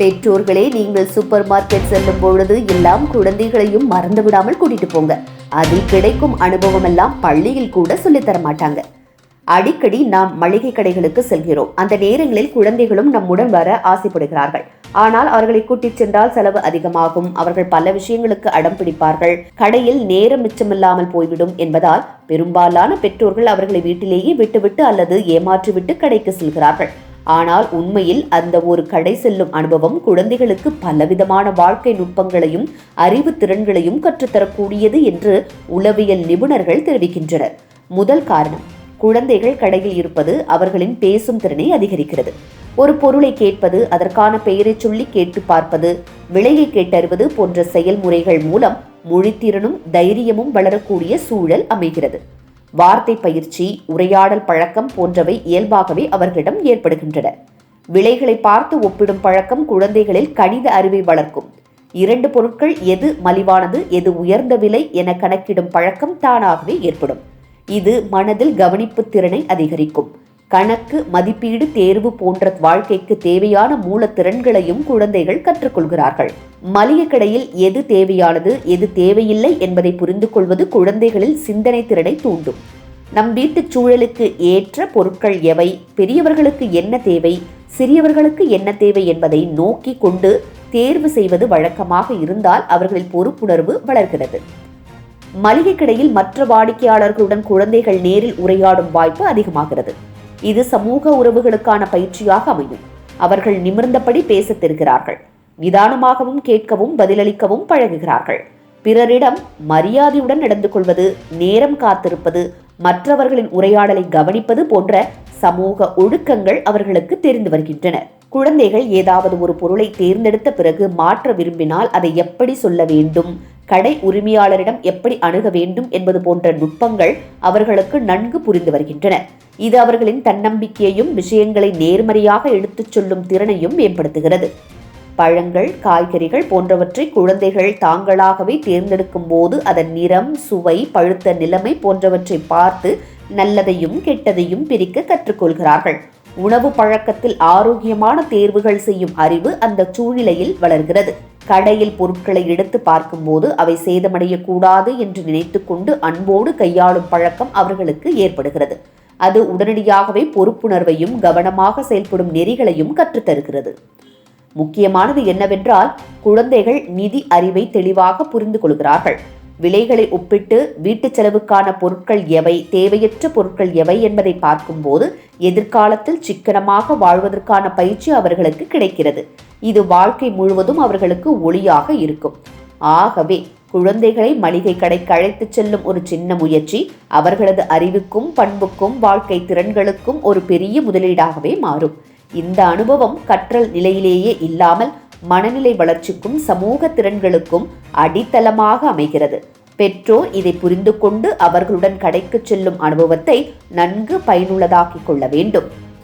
பெற்றோர்களே நீங்கள் super market செல்லும் பொழுது எல்லாம் குழந்தைகளையும் மறந்து விடாமல் கூட்டிட்டு போங்க. அதில் கிடைக்கும் அனுபவம் எல்லாம் பள்ளியில் கூட சொல்லித்தர மாட்டாங்க. அடிக்கடி நாம் மளிகை கடைகளுக்கு செல்கிறோம். அந்த நேரங்களில் குழந்தைகளும் நம்முடன் வர ஆசைப்படுகிறார்கள். ஆனால் அவர்களை கூட்டிச் சென்றால் செலவு அதிகமாகும். அவர்கள் பல விஷயங்களுக்கு அடம் பிடிப்பார்கள். கடையில் நேரம் மிச்சமில்லாமல் போய்விடும் என்பதால் பெரும்பாலான பெற்றோர்கள் அவர்களை வீட்டிலேயே விட்டுவிட்டு அல்லது ஏமாற்றிவிட்டு கடைக்கு செல்கிறார்கள். ஆனால் உண்மையில் அந்த ஒரு கடை செல்லும் அனுபவம் குழந்தைகளுக்கு பலவிதமான வாழ்க்கை நுட்பங்களையும் அறிவு திறன்களையும் கற்றுத்தரக்கூடியது என்று உளவியல் நிபுணர்கள் தெரிவிக்கின்றனர். முதல் காரணம் குழந்தைகள் கடையில் இருப்பது அவர்களின் பேசும் திறனை அதிகரிக்கிறது. ஒரு பொருளை கேட்பது அதற்கான பெயரை சொல்லி கேட்டு பார்ப்பது விலையை கேட்டறிவது போன்ற செயல்முறைகள் மூலம் மொழித்திறனும் தைரியமும் வளரக்கூடிய சூழல் அமைகிறது. வார்த்தை பயிற்சி உரையாடல் பழக்கம் போன்றவை இயல்பாகவே அவர்களிடம் ஏற்படுகின்றன. விலைகளை பார்த்து ஒப்பிடும் பழக்கம் குழந்தைகளில் கணித அறிவை வளர்க்கும். இரண்டு பொருட்கள் எது மலிவானது எது உயர்ந்த விலை என கணக்கிடும் பழக்கம் தானாகவே ஏற்படும். இது மனதில் கவனிப்பு திறனை அதிகரிக்கும். கணக்கு மதிப்பீடு தேர்வு போன்ற வாழ்க்கைக்கு தேவையான மூலத்திறன்களையும் குழந்தைகள் கற்றுக்கொள்கிறார்கள். மளிகை கடையில் எது தேவையானது எது தேவையில்லை என்பதை புரிந்து கொள்வது குழந்தைகளில் சிந்தனை திறனை தூண்டும். நம் வீட்டுச் சூழலுக்கு ஏற்ற பொருட்கள் எவை பெரியவர்களுக்கு என்ன தேவை சிறியவர்களுக்கு என்ன தேவை என்பதை நோக்கி கொண்டு தேர்வு செய்வது வழக்கமாக இருந்தால் அவர்களில் பொறுப்புணர்வு வளர்கிறது. மளிகை கடையில் மற்ற வாடிக்கையாளர்களுடன் குழந்தைகள் நேரில் உரையாடும் வாய்ப்பு அதிகமாகிறது. இது சமூக உறவுகளுக்கான பயிற்சியாக அமையும். அவர்கள் நிமிர்ந்தபடி பேசத் தெரிகிறார்கள். நிதானமாகவும் கேட்கவும் பதிலளிக்கவும் பழகுகிறார்கள். பிறரிடம் மரியாதையுடன் நடந்து கொள்வது நேரம் காத்திருப்பது மற்றவர்களின் உரையாடலை கவனிப்பது போன்ற சமூக ஒழுக்கங்கள் அவர்களுக்கு தெரிந்து வருகின்றன. குழந்தைகள் ஏதாவது ஒரு பொருளை தேர்ந்தெடுத்த பிறகு மாற்ற விரும்பினால் அதை எப்படி சொல்ல வேண்டும்? கடை உரிமையாளரிடம் எப்படி அணுக வேண்டும் என்பது போன்ற நுட்பங்கள் அவர்களுக்கு நன்கு புரிந்து வருகின்றன. இது அவர்களின் தன்னம்பிக்கையையும் விஷயங்களை நேர்மறையாக எடுத்துச் சொல்லும் திறனையும் மேம்படுத்துகிறது. பழங்கள் காய்கறிகள் போன்றவற்றை குழந்தைகள் தாங்களாகவே தேர்ந்தெடுக்கும் போது அதன் நிறம் சுவை பழுத்த நிலைமை போன்றவற்றை பார்த்து நல்லதையும் கெட்டதையும் பிரிக்க கற்றுக்கொள்கிறார்கள். உணவு பழக்கத்தில் ஆரோக்கியமான தேர்வுகள் செய்யும் அறிவு அந்த சூழ்நிலையில் வளர்கிறது. கடையில் பொருட்களை எடுத்து பார்க்கும்போது அவை சேதமடையக்கூடாது என்று நினைத்துக்கொண்டு அன்போடு கையாளும் பழக்கம் அவர்களுக்கு ஏற்படுகிறது. அது உடனடியாகவே பொறுப்புணர்வையும் கவனமாக செயல்படும் நெறிகளையும் கற்றுத்தருகிறது. முக்கியமானது என்னவென்றால் குழந்தைகள் நிதி அறிவை தெளிவாக புரிந்து கொள்கிறார்கள். விலைகளை ஒப்பிட்டு வீட்டுச் செலவுக்கான பொருட்கள் எவை தேவையற்ற பொருட்கள் எவை என்பதை பார்க்கும்போது எதிர்காலத்தில் சிக்கனமாக வாழ்வதற்கான பயிற்சி அவர்களுக்கு கிடைக்கிறது. இது வாழ்க்கை முழுவதும் அவர்களுக்கு ஒளியாக இருக்கும். ஆகவே குழந்தைகளை மளிகை கடைக்கு அழைத்துச் செல்லும் ஒரு சின்ன முயற்சி அவர்களது அறிவுக்கும் பண்புக்கும் வாழ்க்கை திறன்களுக்கும் ஒரு பெரிய முதலீடாகவே மாறும். இந்த அனுபவம் கற்றல் நிலையிலேயே இல்லாமல் மனநிலை வளர்ச்சிக்கும் சமூக திறன்களுக்கும் அடித்தளமாக அமைகிறது. பெற்றோர் இதை புரிந்து கொண்டு அவர்களுடன் கடைக்கு செல்லும் அனுபவத்தை நன்கு பயனுள்ளதாக்கிக் கொள்ள வேண்டும்.